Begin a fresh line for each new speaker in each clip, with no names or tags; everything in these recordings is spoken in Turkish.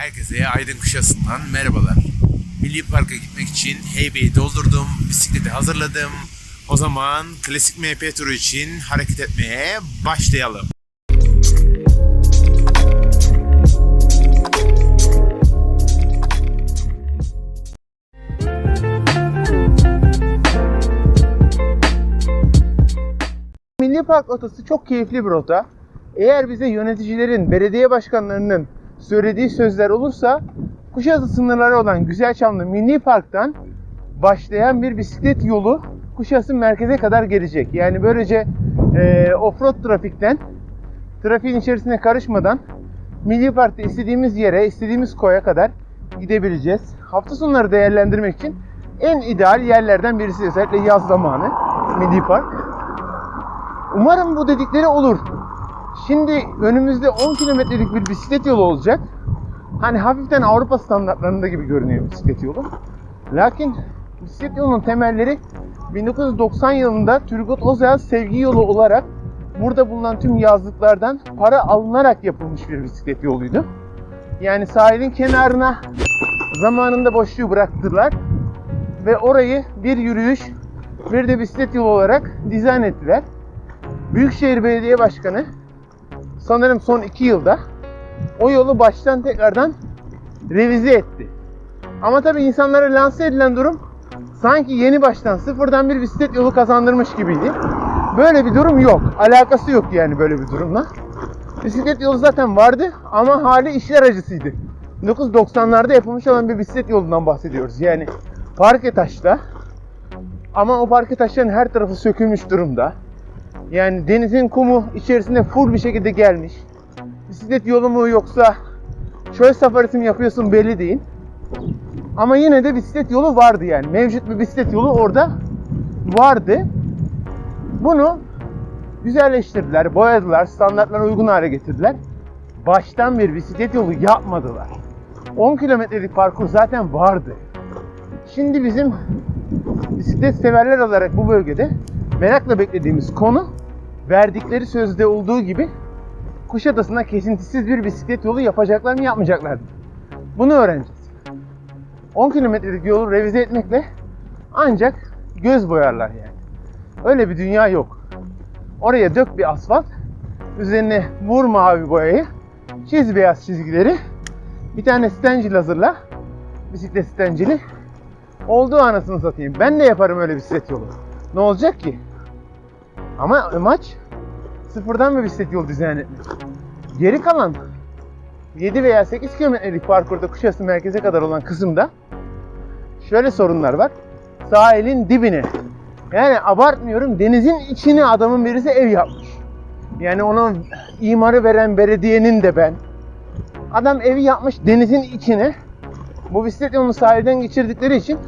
Herkese Aydın Kuşası'ndan merhabalar. Milli Park'a gitmek için heybeyi doldurdum, bisikleti hazırladım. O zaman klasik MP turu için hareket etmeye başlayalım.
Milli Park rotası çok keyifli bir rota. Eğer bize yöneticilerin, belediye başkanlarının söylediği sözler olursa Kuşadası sınırları olan Güzelçamlı Milli Park'tan başlayan bir bisiklet yolu Kuşadası merkeze kadar gelecek. Yani böylece e, offroad trafikten trafiğin içerisine karışmadan Milli Park'ta istediğimiz yere, istediğimiz koya kadar gidebileceğiz. Hafta sonları değerlendirmek için en ideal yerlerden birisi özellikle yaz zamanı Milli Park. Umarım bu dedikleri olur. Şimdi önümüzde 10 kilometrelik bir bisiklet yolu olacak. Hani hafiften Avrupa standartlarında gibi görünüyor bisiklet yolu. Lakin bisiklet yolunun temelleri 1990 yılında Turgut Özal sevgi yolu olarak burada bulunan tüm yazlıklardan para alınarak yapılmış bir bisiklet yoluydu. Yani sahilin kenarına zamanında boşluğu bıraktılar ve orayı bir yürüyüş bir de bisiklet yolu olarak dizayn ettiler. Büyükşehir Belediye Başkanı sanırım son iki yılda o yolu baştan tekrardan revize etti. Ama tabii insanlara lanse edilen durum sanki yeni baştan sıfırdan bir bisiklet yolu kazandırmış gibiydi. Böyle bir durum yok. Alakası yok yani böyle bir durumla. Bisiklet yolu zaten vardı ama hali işler acısıydı. 1990'larda yapılmış olan bir bisiklet yolundan bahsediyoruz. Yani parke taşta ama o parke taşların her tarafı sökülmüş durumda. Yani denizin kumu içerisinde full bir şekilde gelmiş. Bisiklet yolu mu yoksa çöl safarisi mi yapıyorsun belli değil. Ama yine de bisiklet yolu vardı yani. Mevcut bir bisiklet yolu orada vardı. Bunu güzelleştirdiler, boyadılar, standartlara uygun hale getirdiler. Baştan bir bisiklet yolu yapmadılar. 10 kilometrelik parkur zaten vardı. Şimdi bizim bisiklet severler olarak bu bölgede merakla beklediğimiz konu verdikleri sözde olduğu gibi Kuşadası'na kesintisiz bir bisiklet yolu yapacaklar mı yapmayacaklar mı? Bunu öğreneceğiz. 10 kilometrelik yolu revize etmekle ancak göz boyarlar yani. Öyle bir dünya yok. Oraya dök bir asfalt, üzerine vur mavi boyayı, çiz beyaz çizgileri, bir tane stencil hazırla, bisiklet stencili. Olduğu anasını satayım. Ben de yaparım öyle bisiklet yolu. Ne olacak ki? Ama amaç sıfırdan bir bisiklet dizayn etmek. Geri kalan 7 veya 8 kilometrelik parkurda Kuşadası merkeze kadar olan kısımda şöyle sorunlar var. Sahilin dibine yani abartmıyorum denizin içine adamın birisi ev yapmış. Yani ona imarı veren belediyenin de ben. Adam evi yapmış denizin içine. Bu bisiklet yolunu sahilden geçirdikleri için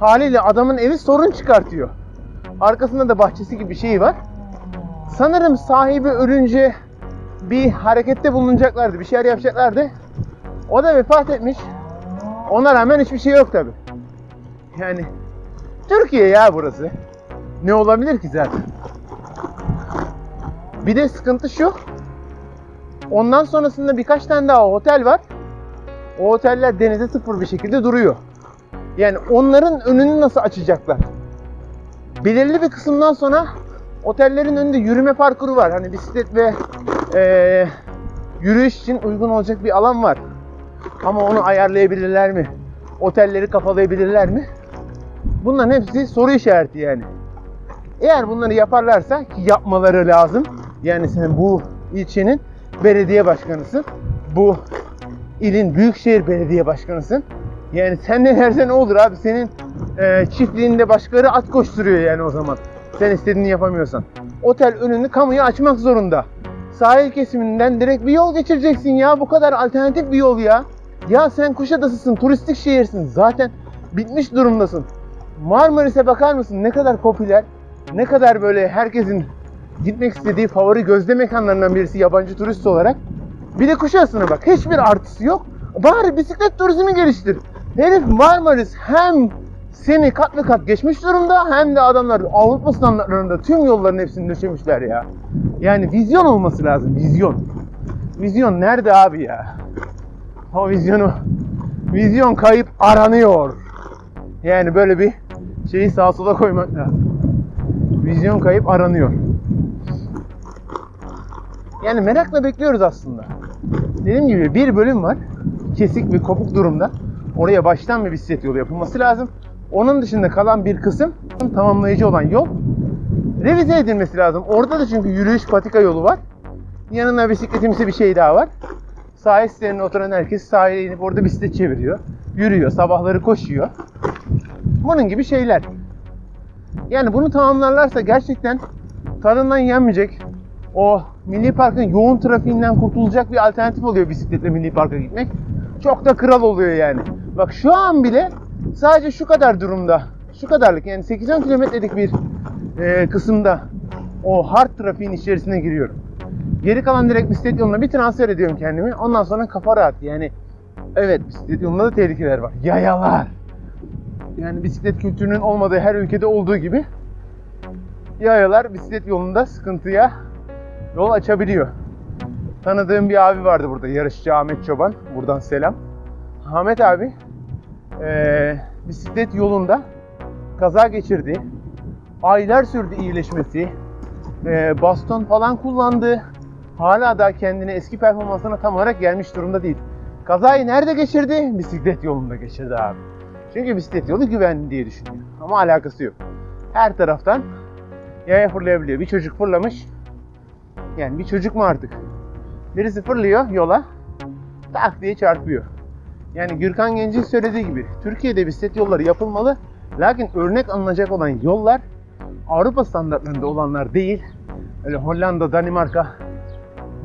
haliyle adamın evi sorun çıkartıyor. Arkasında da bahçesi gibi bir şey var. Sanırım sahibi ölünce bir harekette bulunacaklardı, bir şeyler yapacaklardı. O da vefat etmiş. Ona rağmen hiçbir şey yok tabi. Yani Türkiye ya burası. Ne olabilir ki zaten? Bir de sıkıntı şu. Ondan sonrasında birkaç tane daha otel var. O oteller denize sıfır bir şekilde duruyor. Yani onların önünü nasıl açacaklar? Belirli bir kısımdan sonra otellerin önünde yürüme parkuru var. Hani bisiklet ve eee, yürüyüş için uygun olacak bir alan var. Ama onu ayarlayabilirler mi? Otelleri kafalayabilirler mi? Bunların hepsi soru işareti yani. Eğer bunları yaparlarsa ki yapmaları lazım. Yani senin bu ilçenin belediye başkanısın. Bu ilin büyükşehir belediye başkanısın. Yani sen ne dersen ne olur abi. Senin e, çiftliğinde başkaları at koşturuyor yani o zaman. Sen istediğini yapamıyorsan. Otel önünü kamuya açmak zorunda. Sahil kesiminden direkt bir yol geçireceksin ya. Bu kadar alternatif bir yol ya. Ya sen Kuşadası'sın, turistik şehirsin. Zaten bitmiş durumdasın. Marmaris'e bakar mısın? Ne kadar popüler, ne kadar böyle herkesin gitmek istediği favori gözde mekanlarından birisi yabancı turist olarak. Bir de Kuşadası'na bak. Hiçbir artısı yok. Bari bisiklet turizmi geliştir. Herif Marmaris hem seni kat ve kat geçmiş durumda hem de adamlar Avrupa standartlarında tüm yolların hepsini döşemişler ya. Yani vizyon olması lazım, vizyon. Vizyon nerede abi ya? O vizyonu vizyon kayıp aranıyor. Yani böyle bir şeyi sağa sola koymak. Vizyon kayıp aranıyor. Yani merakla bekliyoruz aslında. Dediğim gibi bir bölüm var. Kesik ve kopuk durumda. Oraya baştan bir bisiklet yolu yapılması lazım. Onun dışında kalan bir kısım tamamlayıcı olan yol revize edilmesi lazım. Orada da çünkü yürüyüş patika yolu var. Yanına bisikletimsi bir şey daha var. Sahil sitelerine oturan herkes sahile inip orada bisiklet çeviriyor. Yürüyor, sabahları koşuyor. Bunun gibi şeyler. Yani bunu tamamlarlarsa gerçekten tadından yenmeyecek. O milli parkın yoğun trafiğinden kurtulacak bir alternatif oluyor bisikletle milli parka gitmek. Çok da kral oluyor yani. Bak şu an bile sadece şu kadar durumda, şu kadarlık yani 8-10 kilometrelik bir e, kısımda o hard trafiğin içerisine giriyorum. Geri kalan direkt bisiklet yoluna bir transfer ediyorum kendimi. Ondan sonra kafa rahat. Yani evet bisiklet yolunda da tehlikeler var. Yayalar. Yani bisiklet kültürünün olmadığı her ülkede olduğu gibi yayalar bisiklet yolunda sıkıntıya yol açabiliyor. Tanıdığım bir abi vardı burada yarışçı Ahmet Çoban. Buradan selam. Ahmet abi eee, bisiklet yolunda kaza geçirdi. Aylar sürdü iyileşmesi. Eee, baston falan kullandı. Hala da kendine eski performansına tam olarak gelmiş durumda değil. Kazayı nerede geçirdi? Bisiklet yolunda geçirdi abi. Çünkü bisiklet yolu güvenli diye düşünüyor. Ama alakası yok. Her taraftan yaya fırlayabiliyor. Bir çocuk fırlamış. Yani bir çocuk mu artık? Birisi fırlıyor yola. Tak diye çarpıyor. Yani Gürkan Genc'in söylediği gibi Türkiye'de bisiklet yolları yapılmalı. Lakin örnek alınacak olan yollar Avrupa standartlarında olanlar değil. Öyle Hollanda, Danimarka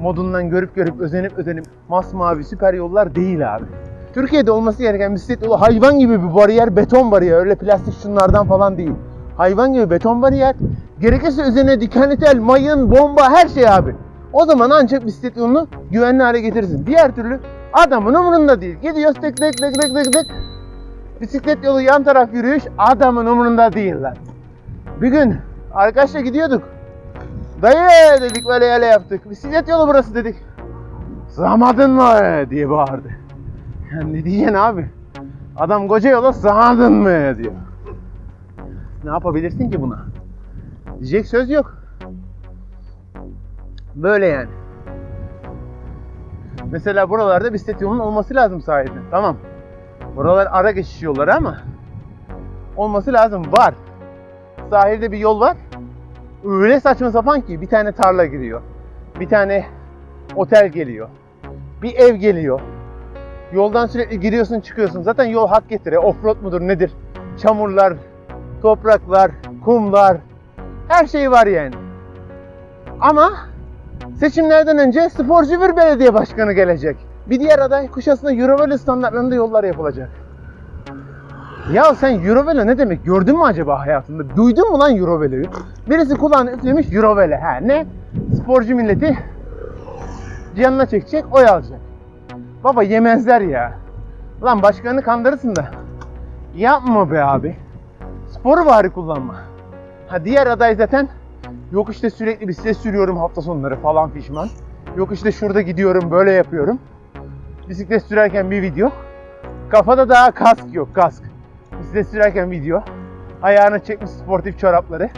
modundan görüp görüp özenip özenip masmavi süper yollar değil abi. Türkiye'de olması gereken bisiklet yolu hayvan gibi bir bariyer, beton bariyer. Öyle plastik şunlardan falan değil. Hayvan gibi beton bariyer. Gerekirse üzerine dikenli tel, mayın, bomba her şey abi. O zaman ancak bisiklet yolunu güvenli hale getirirsin. Diğer türlü adamın umurunda değil. Gidiyoruz tık tık tık tık tık tık. Bisiklet yolu yan taraf yürüyüş adamın umurunda değil lan. Bir gün arkadaşla gidiyorduk. Dayı dedik böyle öyle yaptık. Bisiklet yolu burası dedik. Sığamadın mı diye bağırdı. Ya ne diyeceksin abi? Adam koca yola sığadın mı diyor. Ne yapabilirsin ki buna? Diyecek söz yok. Böyle yani. Mesela buralarda bisiklet yolunun olması lazım sahilde. Tamam. Buralar ara geçiş yolları ama olması lazım. Var. Sahilde bir yol var. Öyle saçma sapan ki bir tane tarla giriyor. Bir tane otel geliyor. Bir ev geliyor. Yoldan sürekli giriyorsun çıkıyorsun. Zaten yol hak getire. Offroad mudur nedir? Çamurlar, topraklar, kumlar. Her şey var yani. Ama seçimlerden önce sporcu bir belediye başkanı gelecek. Bir diğer aday Kuşadası'nda Eurovelo standartlarında yollar yapılacak. Ya sen Eurovelo ne demek? Gördün mü acaba hayatında? Duydun mu lan Eurovelo'yu? Birisi kulağını üflemiş Eurovelo. Ha ne? Sporcu milleti canına çekecek, oy alacak. Baba yemezler ya. Lan başkanı kandırırsın da. Yapma be abi. Sporu bari kullanma. Ha diğer aday zaten yok işte sürekli bisiklet sürüyorum hafta sonları falan fişman. Yok işte şurada gidiyorum böyle yapıyorum. Bisiklet sürerken bir video. Kafada daha kask yok kask. Bisiklet sürerken video. Ayağına çekmiş sportif çorapları.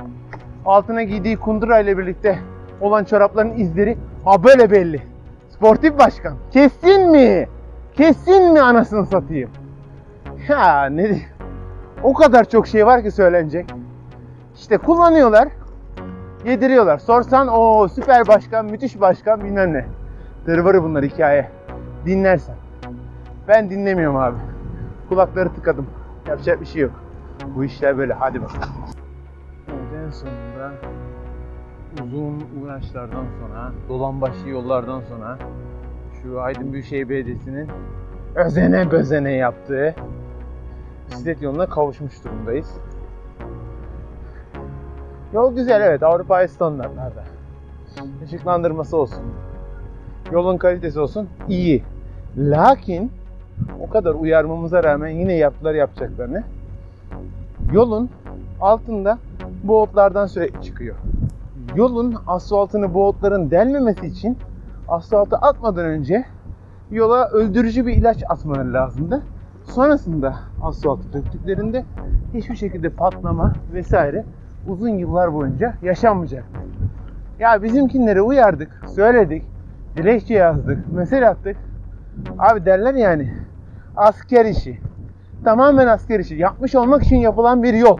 Altına giydiği kundura ile birlikte olan çorapların izleri ha böyle belli. Sportif başkan. Kesin mi? Kesin mi anasını satayım? Ya ne? O kadar çok şey var ki söylenecek. İşte kullanıyorlar. Yediriyorlar. Sorsan o süper başkan, müthiş başkan bilmem ne. Tırvırı bunlar hikaye. Dinlersen. Ben dinlemiyorum abi. Kulakları tıkadım. Yapacak bir şey yok. Bu işler böyle. Hadi bakalım. En sonunda uzun uğraşlardan sonra, dolan başlı yollardan sonra şu Aydın Büyükşehir Belediyesi'nin özene bözene yaptığı bisiklet yoluna kavuşmuş durumdayız. Yol güzel evet Avrupa standartlarda. Işıklandırması olsun. Yolun kalitesi olsun iyi. Lakin o kadar uyarmamıza rağmen yine yaptılar yapacaklarını. Yolun altında bu otlardan sürekli çıkıyor. Yolun asfaltını bu otların delmemesi için asfaltı atmadan önce yola öldürücü bir ilaç atmaları lazımdı. Sonrasında asfaltı döktüklerinde hiçbir şekilde patlama vesaire uzun yıllar boyunca yaşanmayacak. Ya bizimkinlere uyardık, söyledik, dilekçe yazdık, mesaj attık. Abi derler yani asker işi. Tamamen asker işi. Yapmış olmak için yapılan bir yol.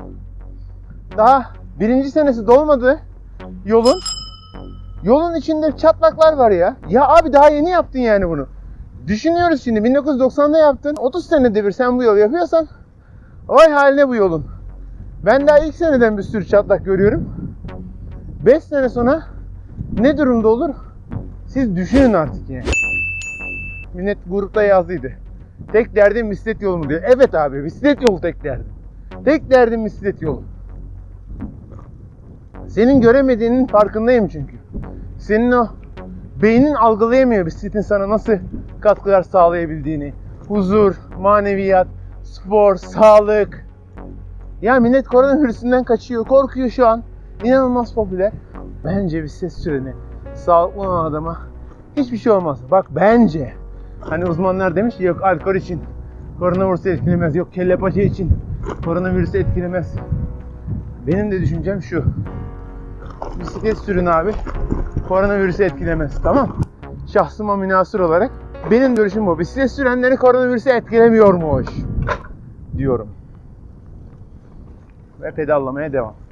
Daha birinci senesi dolmadı yolun. Yolun içinde çatlaklar var ya. Ya abi daha yeni yaptın yani bunu. Düşünüyoruz şimdi 1990'da yaptın. 30 senede bir sen bu yolu yapıyorsan vay haline bu yolun. Ben daha ilk seneden bir sürü çatlak görüyorum. 5 sene sonra ne durumda olur? Siz düşünün artık yani. Millet grupta yazdıydı. Tek derdim bisiklet yolu mu diyor. Evet abi bisiklet yolu tek derdim. Tek derdim bisiklet yolu. Senin göremediğinin farkındayım çünkü. Senin o beynin algılayamıyor bisikletin sana nasıl katkılar sağlayabildiğini. Huzur, maneviyat, spor, sağlık. Ya millet koronavirüsünden kaçıyor, korkuyor şu an. İnanılmaz popüler. Bence bisiklet süreni sağlıklı olan adama hiçbir şey olmaz. Bak bence. Hani uzmanlar demiş yok alkol için koronavirüsü etkilemez. Yok kelle paça için koronavirüsü etkilemez. Benim de düşüncem şu. Bisiklet sürün abi. Koronavirüsü etkilemez. Tamam. Şahsıma münasır olarak benim görüşüm bu. Bisiklet sürenleri koronavirüsü etkilemiyormuş. Diyorum. Ve pedallamaya devam.